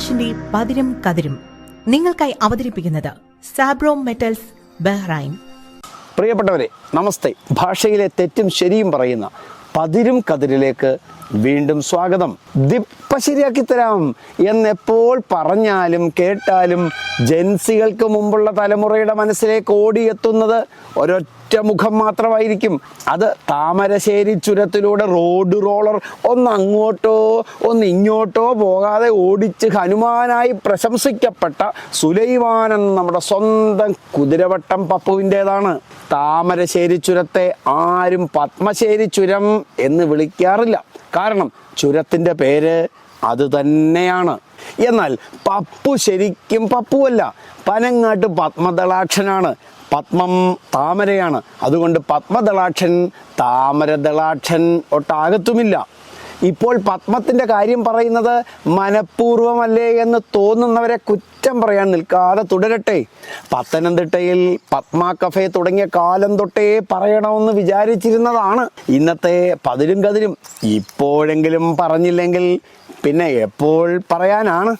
മാഷിന്റെ പതിരും കതിരും നിങ്ങൾക്കായി അവതരിപ്പിക്കുന്നത് സാബ്രോ മെറ്റൽസ് ബഹ്റൈൻ. പ്രിയപ്പെട്ടവരെ നമസ്തേ. ഭാഷയിലെ തെറ്റും ശരിയും പറയുന്ന പതിരും കതിരിലേക്ക് വീണ്ടും സ്വാഗതം. ദിപ്പ ശരിയാക്കി തരാം. എന്നെപ്പോൾ പറഞ്ഞാലും കേട്ടാലും ജെൻസികൾക്ക് മുമ്പുള്ള തലമുറയുടെ മനസ്സിലേക്ക് ഓടിയെത്തുന്നത് ഒരൊറ്റ മുഖം മാത്രമായിരിക്കും. അത് താമരശ്ശേരി ചുരത്തിലൂടെ റോഡ് റോളർ ഒന്ന് അങ്ങോട്ടോ ഒന്ന് ഇങ്ങോട്ടോ പോകാതെ ഓടിച്ച് ഹനുമാനായി പ്രശംസിക്കപ്പെട്ട സുലൈമാനൻ നമ്മുടെ സ്വന്തം കുതിരവട്ടം പപ്പുവിന്റെതാണ്. താമരശ്ശേരി ചുരത്തെ ആരും പത്മശ്ശേരി ചുരം എന്ന് വിളിക്കാറില്ല. കാരണം ചുരത്തിന്റെ പേര് അത് തന്നെയാണ്. എന്നാൽ പപ്പു ശരിക്കും പപ്പുവല്ല. പനങ്ങാട്ട് പത്മദളാക്ഷനാണ്. പത്മം താമരയാണ്. അതുകൊണ്ട് പത്മദളാക്ഷൻ താമരദളാക്ഷൻ ഒട്ടാകത്തുമില്ല. ഇപ്പോൾ പത്മത്തിന്റെ കാര്യം പറയുന്നത് മനഃപൂർവമല്ലേ എന്ന് തോന്നുന്നവരെ കുറ്റം പറയാൻ നിൽക്കാതെ തുടരട്ടെ. പത്തനംതിട്ടയിൽ പത്മ കഫേ തുടങ്ങിയ കാലം തൊട്ടേ പറയണമെന്ന് വിചാരിച്ചിരുന്നതാണ്. ഇന്നത്തെ പതിരും കതിരും ഇപ്പോഴെങ്കിലും പറഞ്ഞില്ലെങ്കിൽ പിന്നെ എപ്പോൾ പറയാനാണ്?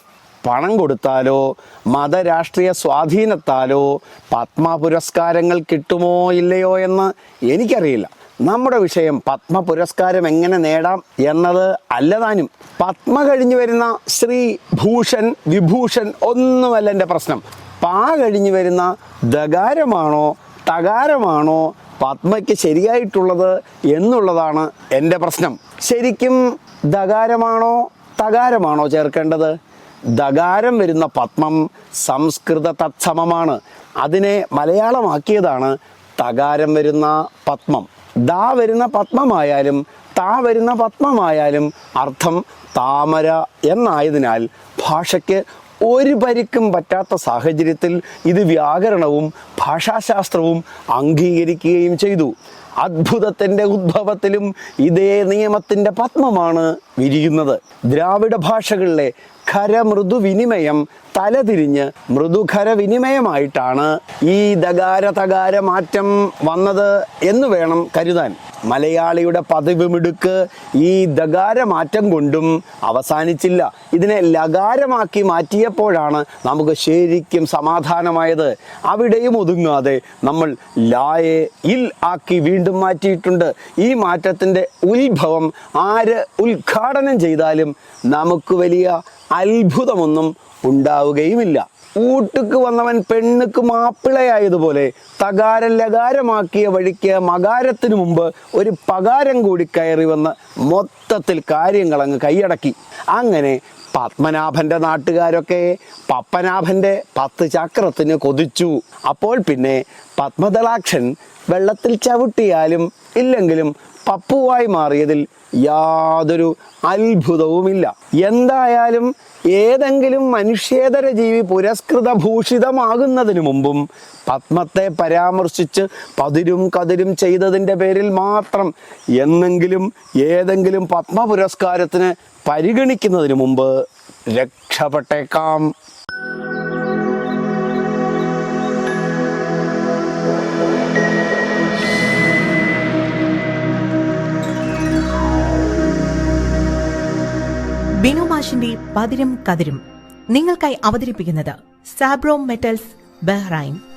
പണം കൊടുത്താലോ മതരാഷ്ട്രീയ സ്വാധീനത്താലോ പത്മ പുരസ്കാരങ്ങൾ കിട്ടുമോ ഇല്ലയോ എന്ന് എനിക്കറിയില്ല. നമ്മുടെ വിഷയം പത്മ പുരസ്കാരം എങ്ങനെ നേടാം എന്നത് അല്ലതാനും. പത്മ കഴിഞ്ഞു വരുന്ന ശ്രീ ഭൂഷൺ വിഭൂഷൺ ഒന്നുമല്ല എന്റെ പ്രശ്നം. പാ കഴിഞ്ഞു വരുന്ന ദകാരമാണോ തകാരമാണോ പത്മയ്ക്ക് ശരിയായിട്ടുള്ളത് എന്നുള്ളതാണ് എന്റെ പ്രശ്നം. ശരിക്കും ദകാരമാണോ തകാരമാണോ ചേർക്കേണ്ടത്? ദകാരം വരുന്ന പത്മം സംസ്കൃത തത്സമമാണ്. അതിനെ മലയാളമാക്കിയതാണ് തകാരം വരുന്ന പത്മം. ദാ വരുന്ന പത്മമായാലും താ വരുന്ന പത്മമായാലും അർത്ഥം താമര എന്നായതിനാൽ ഭാഷയ്ക്ക് ഒരു പരിക്കും പറ്റാത്ത സാഹചര്യത്തിൽ ഇത് വ്യാകരണവും ഭാഷാശാസ്ത്രവും അംഗീകരിക്കുകയും ചെയ്തു. അത്ഭുതത്തിന്റെ ഉദ്ഭവത്തിലും ഇതേ നിയമത്തിന്റെ പത്മമാണ് വിരിയുന്നത്. ദ്രാവിഡ ഭാഷകളിലെ ഖരമൃദു വിനിമയം തലതിരിഞ്ഞ് മൃദുഖര വിനിമയമായിട്ടാണ് ഈ ദകാര തകാര മാറ്റം വന്നത് എന്ന് വേണം കരുതാൻ. മലയാളിയുടെ പതിവ് മിടുക്ക് ഈ ദകാര മാറ്റം കൊണ്ടും അവസാനിച്ചില്ല. ഇതിനെ ലകാരമാക്കി മാറ്റിയപ്പോഴാണ് നമുക്ക് ശരിക്കും സമാധാനമായത്. അവിടെയും ഒതുങ്ങാതെ നമ്മൾ ലായെ ഇൽ ആക്കി വീണ്ടും മാറ്റിയിട്ടുണ്ട്. ഈ മാറ്റത്തിന്റെ ഉത്ഭവം ആര് ഉദ്ഘാടനം ചെയ്താലും നമുക്ക് വലിയ അത്ഭുതമൊന്നും ഉണ്ടാവുകയുമില്ല. ഊട്ടുക്ക് വന്നവൻ പെണ്ണുക്ക് മാപ്പിളയായതുപോലെ തകാരം ലകാരമാക്കിയ വഴിക്ക് മകാരത്തിനു മുമ്പ് ഒരു പകാരം കൂടി കയറി വന്ന് മൊത്തത്തിൽ കാര്യങ്ങൾ അങ്ങ് കൈയടക്കി. അങ്ങനെ പത്മനാഭന്റെ നാട്ടുകാരൊക്കെ പപ്പനാഭന്റെ പത്ത് ചക്രത്തിന് കൊതിച്ചു. അപ്പോൾ പിന്നെ പത്മദളാക്ഷൻ വെള്ളത്തിൽ ചവിട്ടിയാലും ഇല്ലെങ്കിലും പപ്പുവായി മാറിയതിൽ യാതൊരു അത്ഭുതവുമില്ല. എന്തായാലും ഏതെങ്കിലും മനുഷ്യേതര ജീവി പുരസ്കൃത ഭൂഷിതമാകുന്നതിന് മുമ്പും പത്മത്തെ പരാമർശിച്ച് പതിരും കതിരും ചെയ്തതിന്റെ പേരിൽ മാത്രം എന്നെങ്കിലും ഏതെങ്കിലും പത്മ പുരസ്കാരത്തിന് പരിഗണിക്കുന്നതിന് മുമ്പ് രക്ഷപ്പെട്ടേക്കാം. ബിനു മാഷിന്റെ പതിരും കതിരും. നിങ്ങൾക്കായി അവതരിപ്പിക്കുന്നത് സാബ്രോം മെറ്റൽസ് ബഹ്റൈൻ.